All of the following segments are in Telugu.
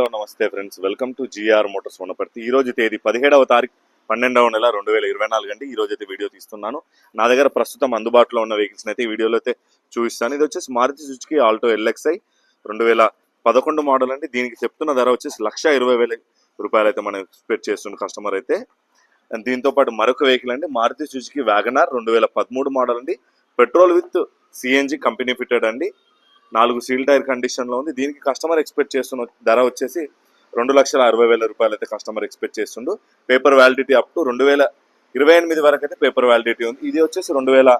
హలో నమస్తే friends. Welcome to GR motors Wanaparthy. ఈ రోజు తేదీ పదిహేడవ తారీఖు పన్నెండవ నెల రెండు వేల ఇరవై నాలుగు అండి. ఈ రోజు అయితే వీడియో తీస్తున్నాను. నా దగ్గర ప్రస్తుతం అందుబాటులో ఉన్న వెహికల్స్ అయితే ఈ వీడియోలో అయితే చూపిస్తాను. ఇది వచ్చేసి మారుతి సుజుకి ఆల్టో ఎల్ఎక్స్ఐ రెండు వేల పదకొండు మోడల్ అండి. దీనికి చెప్తున్న ధర వచ్చేసి లక్ష ఇరవై వేల రూపాయలు అయితే మనం ఎక్స్పెక్ట్ చేస్తున్న కస్టమర్ అయితే. దీంతో పాటు మరొక వెహికల్ అండి. మారుతి సుజుకి వ్యాగనార్ రెండు వేల పదమూడు మోడల్ అండి. Petrol with CNG company fitted అండి. నాలుగు సీల్ టైర్ కండిషన్లో ఉంది. దీనికి కస్టమర్ ఎక్స్పెక్ట్ చేస్తున్న ధర వచ్చేసి రెండు లక్షల అరవై వేల రూపాయలు అయితే కస్టమర్ ఎక్స్పెక్ట్ చేస్తుండు. పేపర్ వ్యాలిడిటీ అప్ టు రెండు వేల ఇరవై ఎనిమిది వరకు అయితే పేపర్ వ్యాలిడిటీ ఉంది. ఇది వచ్చేసి రెండు వేల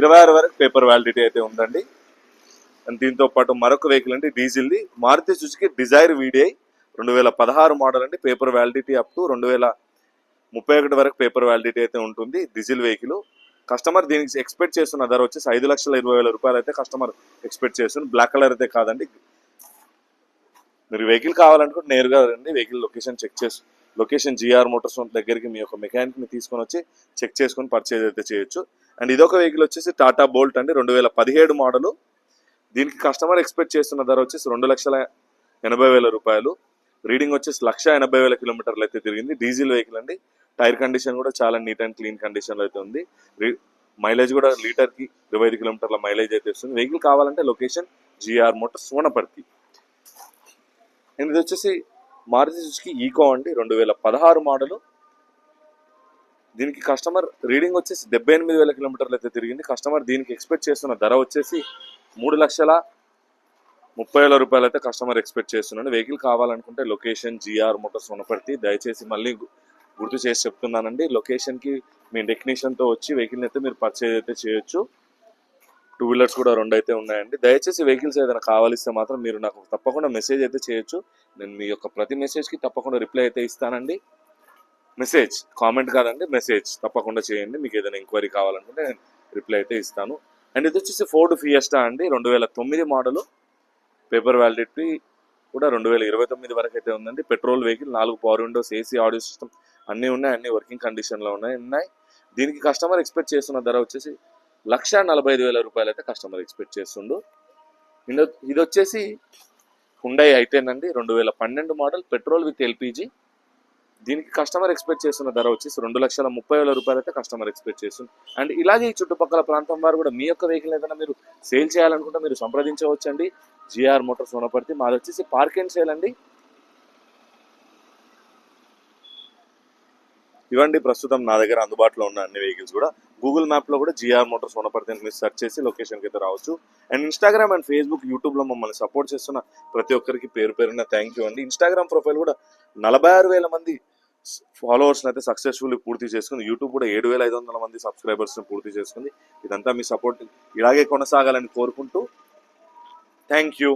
ఇరవై ఆరు వరకు పేపర్ వ్యాలిడిటీ అయితే ఉందండి. దీంతో పాటు మరొక వెహికల్ అండి డీజిల్ది. మారుతి సుజుకి డిజైర్ వీడిఐ రెండు వేల పదహారు మోడల్ అండి. పేపర్ వ్యాలిడిటీ అప్ టు రెండు వేల ముప్పై ఒకటి వరకు పేపర్ వ్యాలిడిటీ అయితే ఉంటుంది. డీజిల్ వెహికల్ కస్టమర్ దీనికి ఎక్స్పెక్ట్ చేస్తున్న ధర వచ్చేసి ఐదు లక్షల ఇరవై వేల రూపాయలు అయితే కస్టమర్ ఎక్స్పెక్ట్ చేస్తుంది బ్లాక్ కలర్ అయితే కాదండి. మీరు వెహికల్ కావాలనుకుంటే నేరుగా రండి వెహికల్ లొకేషన్ చెక్ చేసి లొకేషన్ జిఆర్ మోటార్స్ దగ్గరికి మీ యొక్క మెకానిక్ని తీసుకొని వచ్చి చెక్ చేసుకొని పర్చేజ్ అయితే చేయొచ్చు. అండ్ ఇదొక వెహికల్ వచ్చేసి టాటా బోల్ట్ అండి రెండు వేల పదిహేడు మోడలు. దీనికి కస్టమర్ ఎక్స్పెక్ట్ చేస్తున్న ధర వచ్చేసి రెండు లక్షల ఎనభై వేల రూపాయలు. రీడింగ్ వచ్చేసి లక్ష ఎనభై వేల కిలోమీటర్లు అయితే తిరిగింది. డీజిల్ వెహికల్ అండి. టైర్ కండిషన్ కూడా చాలా నీట్ అండ్ క్లీన్ కండిషన్లో అయితే ఉంది. మైలేజ్ కూడా లీటర్కి ఇరవై ఐదు కిలోమీటర్ల మైలేజ్ అయితే వస్తుంది వెహికల్ కావాలంటే location GR motors Wanaparthy. And ఇది వచ్చేసి మారుతి సుజుకి ఈకో అండి. రెండు వేల పదహారు మోడలు. దీనికి కస్టమర్ రీడింగ్ వచ్చేసి డెబ్బై ఎనిమిది వేల కిలోమీటర్లు అయితే తిరిగింది. కస్టమర్ దీనికి ఎక్స్పెక్ట్ చేస్తున్న ధర వచ్చేసి మూడు లక్షల ముప్పై వేల రూపాయలు అయితే కస్టమర్ ఎక్స్పెక్ట్ చేస్తున్నాడు. వెహికల్ కావాలనుకుంటే లొకేషన్ జిఆర్ మోటార్స్ వనపర్తి. దయచేసి మళ్ళీ గుర్తు చేసి చెప్తున్నానండి. లొకేషన్కి మీ టెక్నీషియన్తో వచ్చి వెహికల్ అయితే మీరు పర్చేజ్ అయితే చేయొచ్చు. టూ వీలర్స్ కూడా రెండు అయితే ఉన్నాయండి. దయచేసి వెహికల్స్ ఏదైనా కావాలిస్తే మాత్రం మీరు నాకు తప్పకుండా మెసేజ్ అయితే చేయొచ్చు. నేను మీ యొక్క ప్రతి మెసేజ్కి తప్పకుండా రిప్లై అయితే ఇస్తానండి. మెసేజ్ కామెంట్ కాదండి మెసేజ్ తప్పకుండా చేయండి. మీకు ఏదైనా ఎంక్వైరీ కావాలనుకుంటే నేను రిప్లై అయితే ఇస్తాను. అండ్ ఇది వచ్చేసి ఫోర్డ్ ఫియస్టా అండి. రెండు వేల తొమ్మిది మోడలు. పేపర్ వ్యాలిడిటీ కూడా రెండు వేల ఇరవై తొమ్మిది వరకు అయితే ఉందండి. పెట్రోల్ వెహికల్ నాలుగు power windows AC audio system అన్నీ ఉన్నాయి అన్ని వర్కింగ్ కండిషన్లో ఉన్నాయి ఉన్నాయి. దీనికి కస్టమర్ ఎక్స్పెక్ట్ చేస్తున్న ధర వచ్చేసి లక్ష నలభై ఐదు వేల రూపాయలు అయితే కస్టమర్ ఎక్స్పెక్ట్ చేస్తుండు. ఇది వచ్చేసి హుండై అయితేనండి రెండు వేల పన్నెండు మోడల్ పెట్రోల్ విత్ ఎల్పిజి దీనికి కస్టమర్ ఎక్స్పెక్ట్ చేస్తున్న ధర వచ్చేసి రెండు లక్షల ముప్పై వేల రూపాయలు అయితే కస్టమర్ ఎక్స్పెక్ట్ చేస్తుంది అండ్ ఇలాగే ఈ చుట్టుపక్కల ప్రాంతం వారు కూడా మీ యొక్క వెహికల్ ఏదైనా మీరు సేల్ చేయాలనుకుంటే మీరు సంప్రదించవచ్చు అండి జిఆర్ మోటార్స్ వనపర్తి మాది వచ్చేసి పార్క్ అండ్ సేల్ అండి. ఇవ్వండి. ప్రస్తుతం నా దగ్గర అందుబాటులో ఉన్న అన్ని వెహికల్స్ కూడా. గూగుల్ మ్యాప్లో కూడా జిఆర్ మోటార్స్ వనపర్తి మీరు సెర్చ్ చేసి లొకేషన్కి అయితే రావచ్చు. అండ్ ఇన్స్టాగ్రామ్ అండ్ ఫేస్బుక్ యూట్యూబ్లో మమ్మల్ని సపోర్ట్ చేస్తున్న ప్రతి ఒక్కరికి పేరు పేరున థ్యాంక్ యూ అండి. ఇన్స్టాగ్రామ్ ప్రొఫైల్ కూడా నలభై ఆరు వేల మంది ఫాలోవర్స్ని అయితే సక్సెస్ఫుల్లీ పూర్తి చేసుకుంది. యూట్యూబ్ కూడా ఏడు వేల ఐదు వందల మంది సబ్స్క్రైబర్స్ని పూర్తి చేసుకుంది. ఇదంతా మీ సపోర్ట్ ఇలాగే కొనసాగాలని కోరుకుంటూ థ్యాంక్ యూ